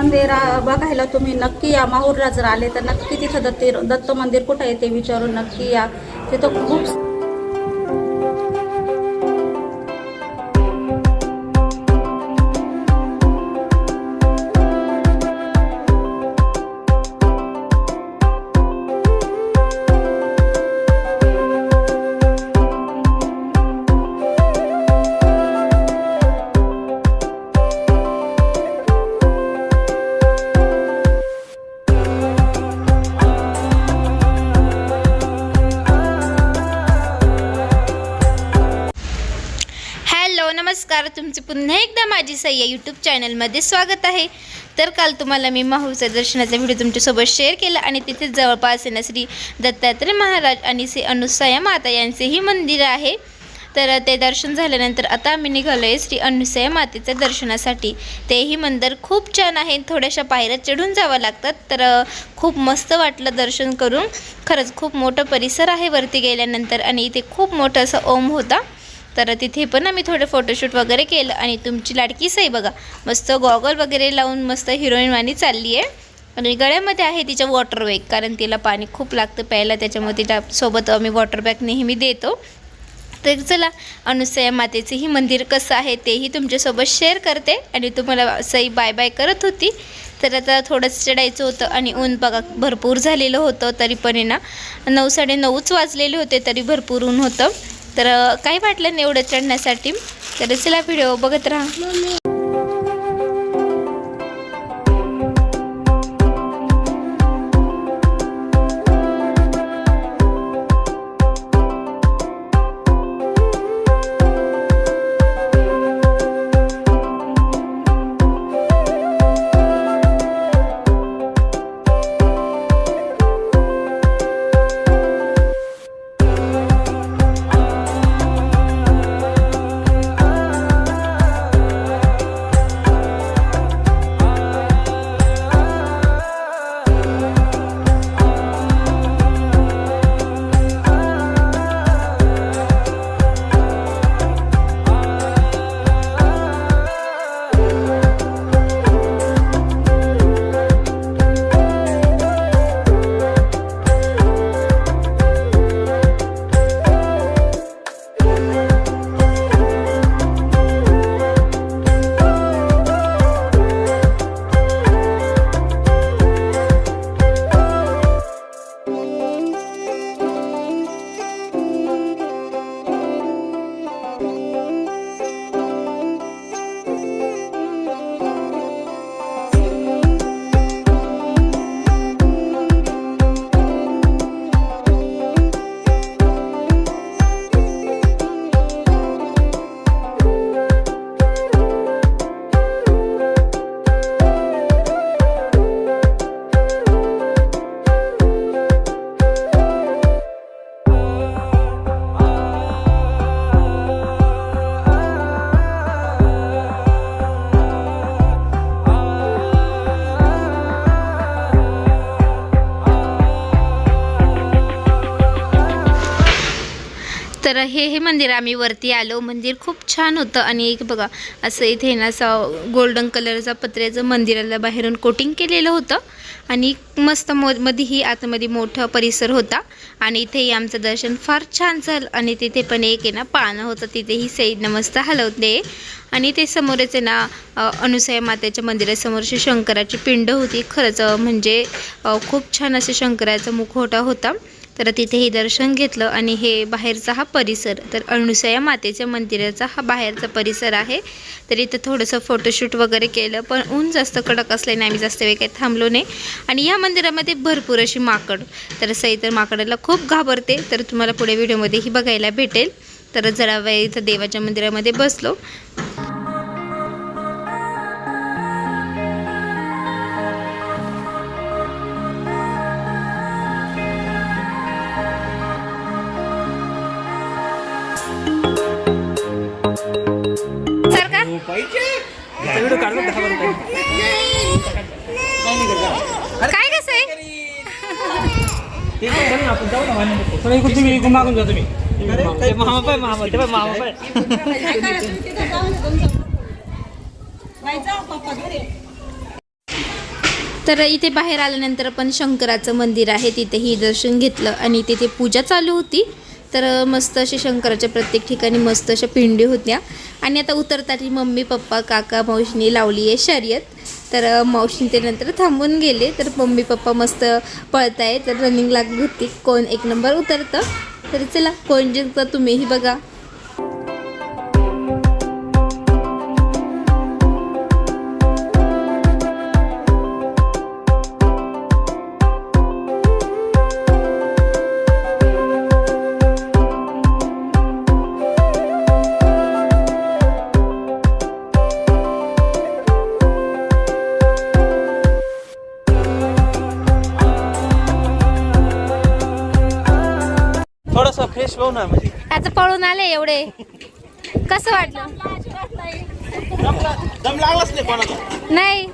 मंदिर बघायला तुम्ही नक्की या. माहूरला जर आले तर नक्की तिथं दत्त दत्त मंदिर कुठं आहे ते विचारून नक्की या. तिथं खूप नमस्कार तुमचे पुन्हा एकदा माझी सय्या यूट्यूब चॅनलमध्ये स्वागत आहे. तर काल तुम्हाला मी माहूरच्या दर्शनाचा व्हिडिओ तुमच्यासोबत शेअर केला आणि तिथे जवळपास येणं श्री दत्तात्रय महाराज आणि श्री अनुसया माता यांचेही मंदिर आहे. तर ते दर्शन झाल्यानंतर आता आम्ही निघालो आहे श्री अनुसया मातेच्या दर्शनासाठी. तेही मंदिर खूप छान आहे. थोड्याशा पायऱ्या चढून जावं लागतात. तर खूप मस्त वाटलं दर्शन करून. खरंच खूप मोठं परिसर आहे वरती गेल्यानंतर आणि इथे खूप मोठं असं ओम होता. तर तिथे पण आम्ही थोडं फोटोशूट वगैरे केलं आणि तुमची लाडकीच आहे बघा. मस्त गॉगल वगैरे लावून मस्त हिरोईन वाणी चालली आहे. आणि गळ्यामध्ये आहे तिच्या वॉटर बॅग कारण तिला पाणी खूप लागतं प्यायला त्याच्यामुळे तिला सोबत आम्ही वॉटर बॅग नेहमी देतो. तर चला अनुसया मातेचंही मंदिर कसं आहे तेही तुमच्यासोबत शेअर करते. आणि तुम्हाला सई बाय बाय करत होती. तर आता थोडंसं चढायचं होतं आणि ऊन बघा भरपूर झालेलं होतं तरी पण ना. नऊ साडेनऊच वाजलेले होते तरी भरपूर ऊन होतं. तर काय काही वाटलं नाही एवढं चढण्यासाठी? तर चला व्हिडिओ बघत राहा. तर हे हे मंदिर आम्ही वरती आलो. मंदिर खूप छान होतं. आणि एक बघा असं इथे ना असं गोल्डन कलरचा पत्र्याचं मंदिराला बाहेरून कोटिंग केलेलं होतं. आणि मस्त मो मध्येही आतमध्ये मोठा परिसर होता. आणि इथेही आमचं दर्शन फार छान झालं. आणि तिथे पण एक आहे ना पानं होतं. तिथेही सईद मस्त हलवते. आणि ते समोरच आहे ना अनुसया मातेच्या मंदिरासमोरशी शंकराची पिंड होती. खरंच म्हणजे खूप छान असं शंकराचा मुखवटा होता. तर तिथेही दर्शन घेतलं आणि हे बाहेरचा हा परिसर तर अणुसया मातेच्या मंदिराचा हा बाहेरचा परिसर आहे. तर इथं थोडंसं फोटोशूट वगैरे केलं पण ऊन जास्त कडक असल्याने आम्ही जास्त वेळ काही थांबलो नाही. आणि या मंदिरामध्ये भरपूर अशी माकड तर सई तर माकडाला खूप घाबरते. तर तुम्हाला पुढे व्हिडिओमध्येही बघायला भेटेल. तर जरा वेळ इथं देवाच्या मंदिरामध्ये बसलो. इकडून तुम्ही इकडून मागून जा तुम्ही. ते मामा पाय मामा ते पाय मामा पाय. तर इथे बाहेर आल्यानंतर आपण शंकराचं मंदिर आहे तिथेही दर्शन घेतलं आणि तिथे पूजा चालू होती. तर मस्त असे शंकराच्या प्रत्येक ठिकाणी मस्त अशा पिंडी होत्या. आणि आता उतरताना मम्मी पप्पा काका मावशीने लावली आहे शर्यत. तर मावशी ते नंतर थांबून गेले. तर मम्मी पप्पा मस्त पळताय तर रनिंग लागली होती कोण एक नंबर उतरतं. तर चला कोण जिंकतं तुम्हीही बघा. आले एवढे? कसं वाटलं? नाही कोणाला नाही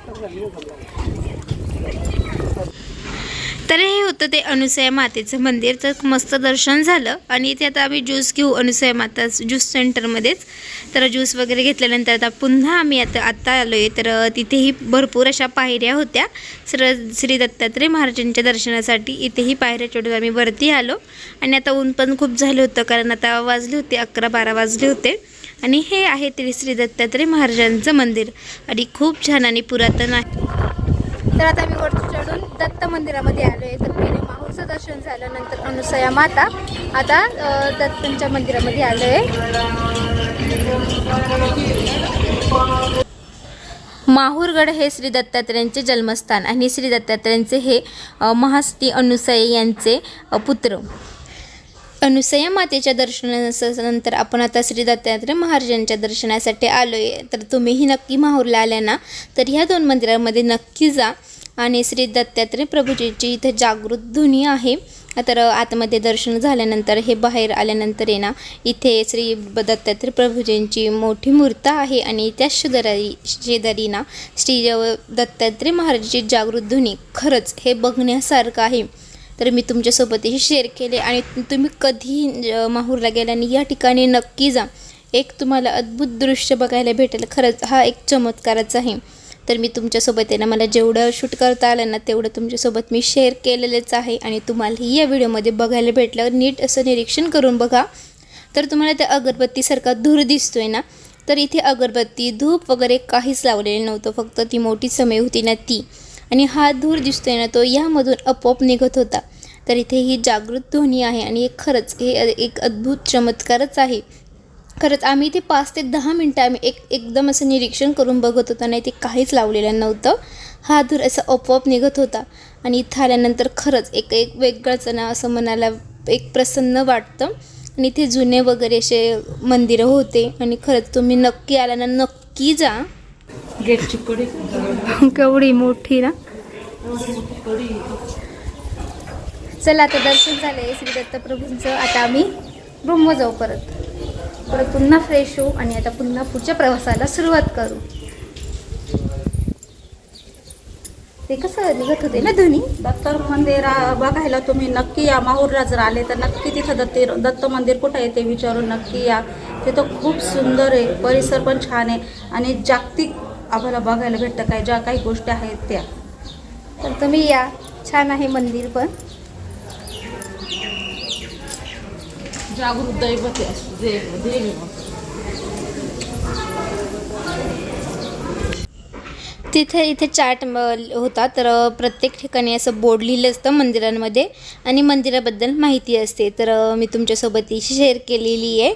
तर हे होतं ते अनुसया मातेचं मंदिर. तर मस्त दर्शन झालं. आणि इथे आता आम्ही ज्यूस घेऊ अनुसया माता ज्यूस सेंटरमध्येच तर ज्यूस वगैरे घेतल्यानंतर आता पुन्हा आम्ही आता आत्ता आलो आहे तर तिथेही भरपूर अशा पायऱ्या होत्या. सर श्री दत्तात्रय महाराजांच्या दर्शनासाठी इथेही पायऱ्या चढून आम्ही वरती आलो. आणि आता ऊन पण खूप झालं होतं कारण आता वाजले होते अकरा बारा वाजले होते. आणि हे आहे ते श्री दत्तात्रय महाराजांचं मंदिर. आणि खूप छान आणि पुरातन आहे. तर आता आम्ही वरती अजून दत्त मंदिरामध्ये आलो आहे तर पहिले माहूरचं दर्शन झालं नंतर अनुसया माता. आता दत्तांच्या मंदिरामध्ये आलो आहे माहूरगड हे श्री दत्तात्रेयांचे जन्मस्थान आणि श्री दत्तात्रेयांचे हे महास्ती अनुसया यांचे पुत्र. अनुसया मातेच्या दर्शनानंतर आपण आता श्री दत्तात्रय महाराजांच्या दर्शनासाठी आलो आहे तर तुम्हीही नक्की माहूरला आल्या ना तर ह्या दोन मंदिरामध्ये नक्की जा. आणि श्री दत्तात्रय प्रभूजीची इथे जागृत ध्वनी आहे. तर आतमध्ये दर्शन झाल्यानंतर हे बाहेर आल्यानंतर येणार ना इथे श्री दत्तात्रय प्रभूजींची मोठी मूर्त आहे आणि त्या शेजारी शेजारी ना श्री दत्तात्रय महाराजांची जागृत ध्वनी खरंच हे बघण्यासारखं आहे. तर मी तुमच्यासोबतही शेअर केले आणि तुम्ही कधी माहूरला माहूरला गेल्याने या ठिकाणी नक्की जा. एक तुम्हाला अद्भुत दृश्य बघायला भेटेल. खरंच हा एक चमत्कारच आहे. तर मी तुमच्यासोबत आहे ना मला जेवढं शूट करता आलं ना तेवढं तुमच्यासोबत मी शेअर केलेलंच आहे. आणि तुम्हालाही या व्हिडिओमध्ये बघायला भेटल्यावर नीट असं निरीक्षण करून बघा. तर तुम्हाला त्या अगरबत्तीसारखा धूर दिसतोय ना तर इथे अगरबत्ती धूप वगैरे काहीच लावलेलं नव्हतं. फक्त ती मोठी समय होती ना ती. आणि हा धूर दिसतोय ना तो यामधून आपोआप निघत होता. तर इथे ही जागृत ध्वनी आहे. आणि हे खरंच हे एक अद्भुत चमत्कारच आहे. खरंच आम्ही इथे पाच ते दहा मिनटं आम्ही एक एकदम असं निरीक्षण करून बघत होतो नाही ते काहीच लावलेलं नव्हतं. हा धूर असं आपोआप निघत होता आणि इथं आल्यानंतर खरंच एक एक वेगळंच ना असं मनाला एक प्रसन्न वाटतं. आणि इथे जुने वगैरे असे मंदिरं होते आणि खरंच तुम्ही नक्की आला ना नक्की जा. गेटची कडी. केवढी मोठी ना. चला आता दर्शन झाले श्री दत्त प्रभूंचं. आता आम्ही रूमवर जाऊ परत. परत पुन्हा फ्रेश होऊ आणि आता पुन्हा पुढच्या प्रवासाला सुरुवात करू. ते कसं निघत होते ना धुनी? दत्त मंदिर बघायला तुम्ही नक्की या. माहूरला जर आले तर नक्की तिथं दत्त दत्त मंदिर कुठं आहे ते विचारून नक्की या. तिथं खूप सुंदर आहे परिसर पण छान आहे आणि जागतिक आम्हाला बघायला भेटतं काय ज्या काही गोष्टी आहेत त्या. तर तुम्ही या. छान आहे मंदिर पण. जागृत दैवत देवी तिथे इथे चार्ट म- होता तर प्रत्येक ठिकाणी असं बोर्ड लिहिलं असतं मंदिरांमध्ये. आणि मंदिराबद्दल माहिती असते. तर मी तुमच्यासोबत ही शेअर केलेली आहे.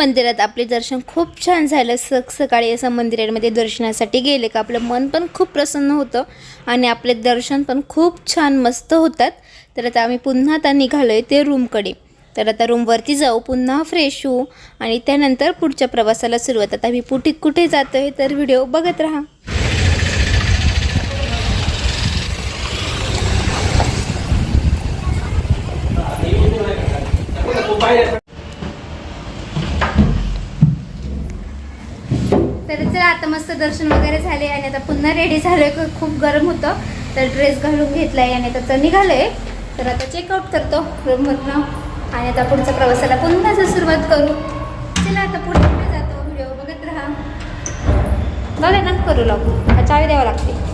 मंदिरात आपले दर्शन खूप छान झालं. सक सकाळी असं मंदिरामध्ये दर्शनासाठी गेले का आपलं मन पण खूप प्रसन्न होतं आणि आपले दर्शन पण खूप छान मस्त होतात. तर आता आम्ही पुन्हा आता निघालो आहे ते रूमकडे तर आता रूमवरती जाऊ पुन्हा फ्रेश होऊ आणि त्यानंतर पुढच्या प्रवासाला सुरुवात. आता आम्ही पुटी कुठे जातो आहे तर व्हिडिओ बघत राहा. तर चला आता मस्त दर्शन वगैरे झाले आणि आता पुन्हा रेडी झालोय. आहे खूप गरम होतं. तर ड्रेस घालून घेतला आहे आणि आता निघालो आहे तर आता चेकआउट करतो रूमवरनं. आणि आता पुढच्या प्रवासाला पुन्हा सुरुवात करू. चला आता पुढे पुढे जातो. व्हिडिओ बघत राहा. बघा ना करू लागू चावी द्यावं लागते.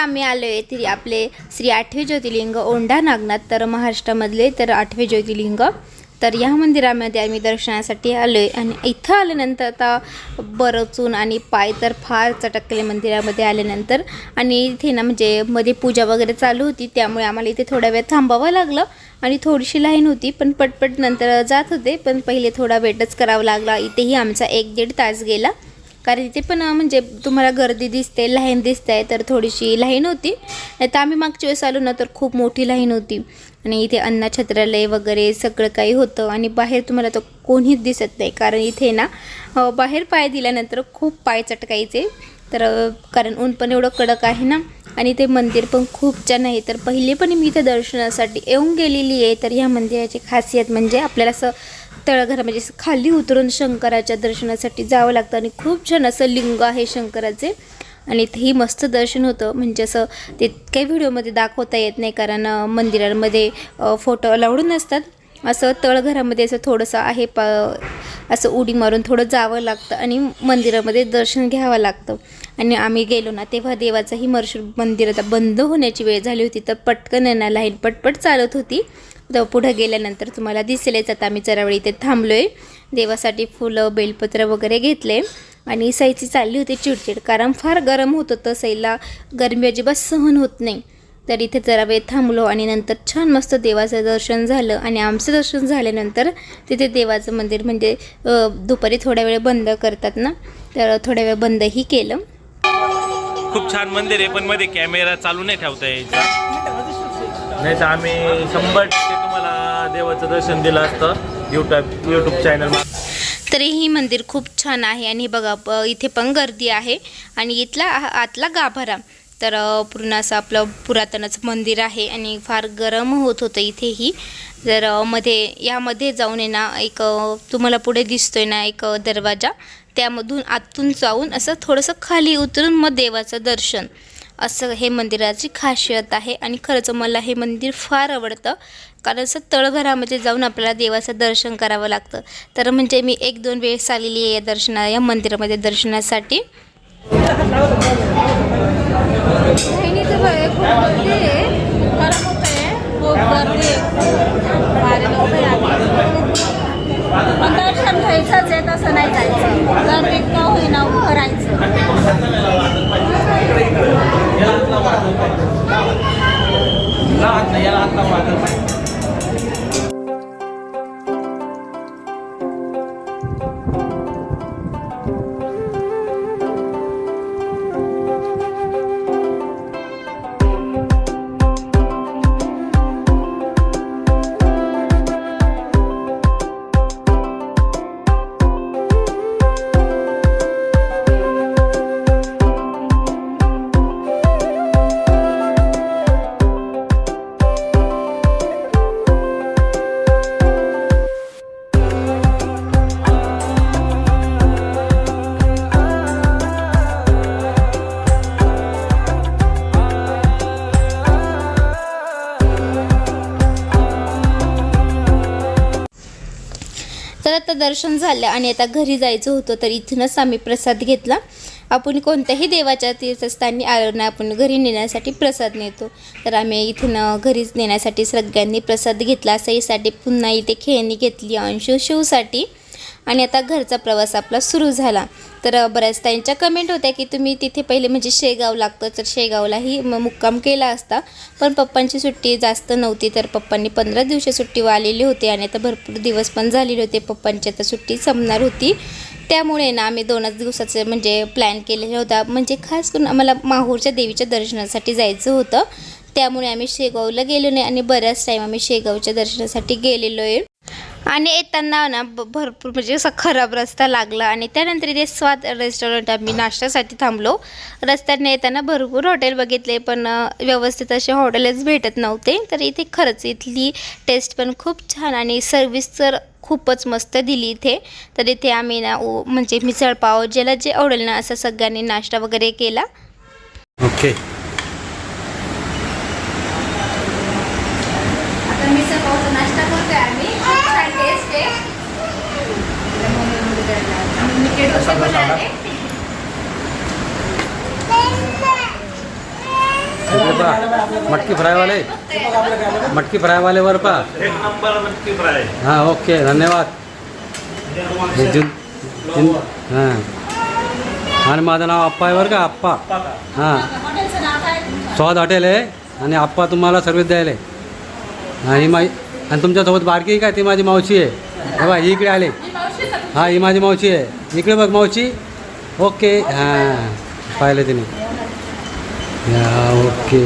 आता आम्ही आलो आहे तरी आपले श्री आठवे ज्योतिर्लिंग ओंढा नागनाथ तर महाराष्ट्रामधले तर आठवे ज्योतिर्लिंग. तर या मंदिरामध्ये आम्ही दर्शनासाठी आलो आहे आणि इथं आल्यानंतर आता बरचून आणि पाय तर फार चटकले मंदिरामध्ये आल्यानंतर आणि इथे ना म्हणजे मध्ये पूजा वगैरे चालू होती. त्यामुळे आम्हाला इथे थोडा वेळ थांबावं लागलं आणि थोडीशी लाईन होती. पण पटपट नंतर जात होते. पण पहिले थोडा वेटच करावा लागला. इथेही आमचा एक दीड तास गेला. कारण इथे पण म्हणजे तुम्हाला गर्दी दिसते लाईन दिसते तर थोडीशी लाईन होती. नाही तर आम्ही मागच्या वेळेस आलो ना तर खूप मोठी लाईन होती. आणि इथे अन्न छत्रालय वगैरे सगळं काही होतं. आणि बाहेर तुम्हाला तर कोणीच दिसत नाही. कारण इथे ना बाहेर पाय दिल्यानंतर खूप पाय चटकायचे. तर कारण ऊन पण एवढं कडक आहे ना. आणि ते मंदिर पण खूप छान आहे. तर पहिले पण मी इथे दर्शनासाठी येऊन गेलेली आहे. तर ह्या मंदिराची खासियत म्हणजे आपल्याला असं तळघर म्हणजे असं खाली उतरून शंकराच्या दर्शनासाठी जावं लागतं आणि खूप छान असं लिंग आहे शंकराचे. आणि इथेही मस्त दर्शन होतं. म्हणजे असं ते काही व्हिडिओमध्ये दाखवता येत नाही कारण मंदिरांमध्ये फोटो अलाउड नसतात. असं तळघरामध्ये असं थोडंसं आहे प असं उडी मारून थोडं जावं लागतं आणि मंदिरामध्ये दर्शन घ्यावं लागतं. आणि आम्ही गेलो ना तेव्हा देवाचाही मर्शूर मंदिर आता बंद होण्याची वेळ झाली होती तर पटकन येणार लाईन पटपट चालत होती. तर पुढं गेल्यानंतर तुम्हाला दिसेलच आता आम्ही जरा इथे थांबलो आहे देवासाठी फुलं बेलपत्र वगैरे घेतले. आणि सईची चालली होती चिडचिड कारण फार गरम होत होतं. सईला गरमी अजिबात सहन होत नाही. तर इथे जरा वेळ थांबलो आणि नंतर छान मस्त देवाचं दर्शन झालं. आणि आमचं दर्शन झाल्यानंतर तिथे देवाचं मंदिर म्हणजे दुपारी थोड्या वेळ बंद करतात ना तर थोड्या वेळ बंदही केलं. खूप छान मंदिर आहे पण मध्ये कॅमेरा चालू नाही ठेवता यायचा. नाही तर आम्ही शंभर टक्के तुम्हाला देवाचं दर्शन दिलं असतं. युट्यूब युट्यूब चॅनल तरीही मंदिर खूप छान आहे आणि बघा इथे पण गर्दी आहे. आणि इथला आतला गाभारा तर पूर्ण असं आपलं पुरातनच मंदिर आहे आणि फार गरम होत होतं इथेही. जर मध्ये यामध्ये जाऊन आहे ना एक तुम्हाला पुढे दिसतोय ना एक दरवाजा. त्यामधून आतून जाऊन असं थोडंसं खाली उतरून मग देवाचं दर्शन. असं हे मंदिराची खासियत आहे. आणि खरंच मला हे मंदिर फार आवडतं. कारण असं तळघरामध्ये जाऊन आपल्याला देवाचं दर्शन करावं लागतं. तर म्हणजे मी एक दोन वेळेस आलेली आहे या दर्शना या मंदिरामध्ये दर्शनासाठी. दर्शन घ्यायचंच आहे तसं नाही जायचं. गर्दीत का होईना उभं राहायचं. तर आता दर्शन झालं आणि आता घरी जायचं होतं तर इथूनच आम्ही प्रसाद घेतला. आपण कोणत्याही देवाच्या तीर्थस्थानी आलो आपण घरी नेण्यासाठी प्रसाद नेतो. तर आम्ही इथून घरीच नेण्यासाठी सगळ्यांनी प्रसाद घेतला. सईसाठी पुन्हा इथे खेळणी घेतली अंशू शिवसाठी आणि आता घरचा प्रवास आपला सुरू झाला. तर बऱ्याच ताईंच्या कमेंट होत्या की तुम्ही तिथे पहिले म्हणजे शेगाव लागतं तर शेगावलाही मग मुक्काम केला असता. पण पप्पांची सुट्टी जास्त नव्हती तर पप्पांनी पंधरा दिवशी सुट्टी आलेली होती आणि आता भरपूर दिवस पण झालेले होते. पप्पांची आता सुट्टी संपणार होती. त्यामुळे ना आम्ही दोनच दिवसाचे म्हणजे प्लॅन केलेला होता. म्हणजे खास करून आम्हाला माहूरच्या देवीच्या दर्शनासाठी जायचं होतं. त्यामुळे आम्ही शेगावला गेलो नाही आणि बऱ्याच टाईम आम्ही शेगावच्या दर्शनासाठी गेलेलो आहे आणि येताना ना ब- भरपूर म्हणजे असा खराब रस्ता लागला आणि त्यानंतर इथे स्वाद रेस्टॉरंट आम्ही नाश्त्यासाठी थांबलो. रस्त्याने येताना भरपूर हॉटेल बघितले पण व्यवस्थित असे हॉटेलच भेटत नव्हते. तर इथे खरंच इथली टेस्ट पण खूप छान आणि सर्विस तर खूपच मस्त दिली इथे. तर इथे आम्ही ना ओ म्हणजे मिसळपाव ज्याला जे आवडेल ना असं सगळ्यांनी नाश्ता वगैरे केला. ओके okay मिसळपावचा नाश्ता करतोय आम्ही खूप छान टेस्ट आहे इकडे पहा मटकी फ्रायवाले. मटकी फ्रायवाले वर पहा. एक नंबर नक्की फ्राय. हां ओके धन्यवाद. हे जुन हां. आणि माझं नाव आप्पा आहे बरं का आप्पा. हां. स्वाद हॉटेल आहे आणि आप्पा तुम्हाला सर्विस द्यायला आहे. हां ही माझी आणि तुमच्यासोबत बारकी काय ती माझी मावशी आहे. हे बा ही इकडे आले. हां ही माझी मावशी आहे. इकडे बघ मावशी. ओके. हां पाहिलं तिने. या ओके.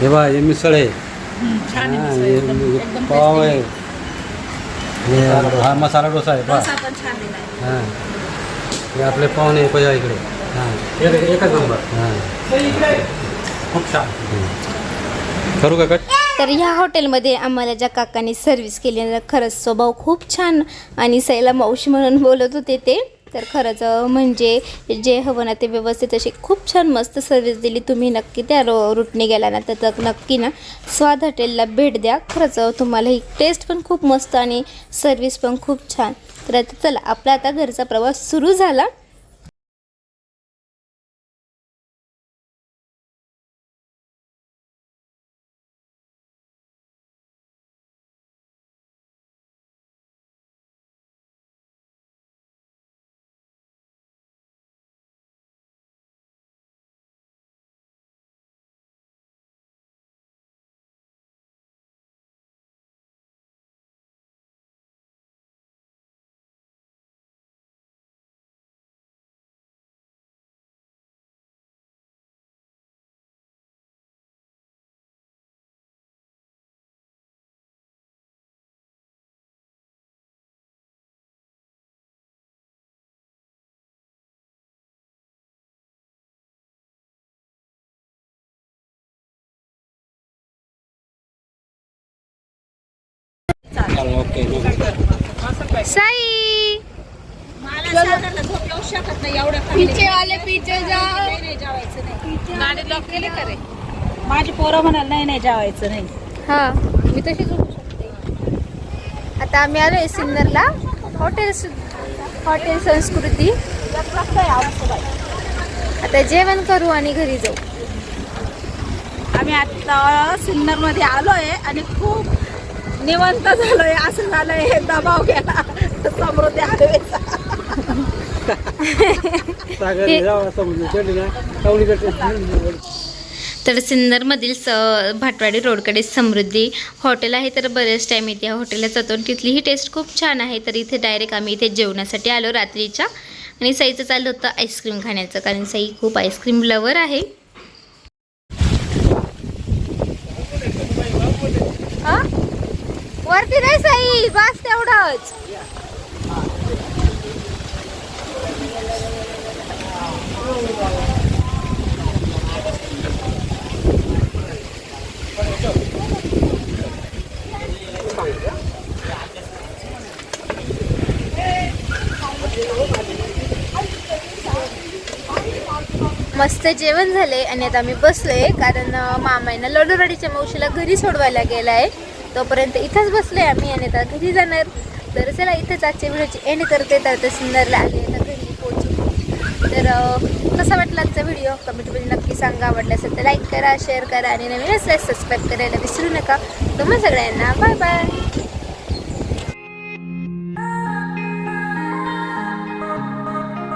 हे बा हे मिसळ आहे. हां, हे पाव आहे. हे हा मसाला डोसा आहे बा हां. हे आपले पाहुणे पजा इकडे. हां. एक एकच नंबर. हां. खूप छान. करू का कट? तर ह्या हॉटेलमध्ये आम्हाला ज्या काकांनी सर्व्हिस केली ना खरंच स्वभाव खूप छान आणि सैला मावशी म्हणून बोलत होते ते. तर खरंच म्हणजे जे हवं ना ते व्यवस्थित अशी खूप छान मस्त सर्व्हिस दिली. तुम्ही नक्की त्या रो रूटने गेला ना तर तर नक्की ना स्वाद हॉटेलला भेट द्या. खरंच तुम्हाला ही टेस्ट पण खूप मस्त आणि सर्व्हिस पण खूप छान. तर आता चला आपला आता घरचा प्रवास सुरू झाला. ओके साई. पिचे आले पिचे जा गाडी लॉक केले का रे? माझी पोरं म्हणाल नाही नाही जेवायचं नाही. हां. मी तशी झोपू शकते. आता आम्ही आलो आहे सिन्नरला. हॉटेल हॉटेल संस्कृती. आता जेवण करू आणि घरी जाऊ. आम्ही आता सिन्नरमध्ये आलोय आणि खूप निवंत झालोय असं झालंय हे दबाव गेला समृद्धी हलवेचा तर सिन्नरमधील स भाटवाडी रोडकडे समृद्धी हॉटेल आहे तर बरेच टाईम इथे या हॉटेलला जातो. आणि तिथली ही टेस्ट खूप छान आहे तर इथे डायरेक्ट आम्ही इथे जेवणासाठी आलो रात्रीच्या. आणि साईचं चाललं होतं आईस्क्रीम खाण्याचं कारण साई खूप आईस्क्रीम लवर आहे. वरती नाही साई बस तेवढंच. मस्त जेवण झाले आणि आता आम्ही बसलोय कारण अं, मामाईनं लडूरडीच्या मावशीला घरी सोडवायला गेला आहे तोपर्यंत इथंच बसलोय आम्ही आणि आता घरी जाणार. तर चला इथंच आजच्या व्हिडिओची एंड करते. तर आता सुंदरला आले आता घरी पोहोचू. तर कसा वाटला आजचा व्हिडिओ? कमेंटमध्ये नक्की सांगा. आवडला असेल तर लाईक करा शेअर करा आणि नवीन असल्यास सबस्क्राईब करायला विसरू नका. तुम्हा सगळ्यांना बाय बाय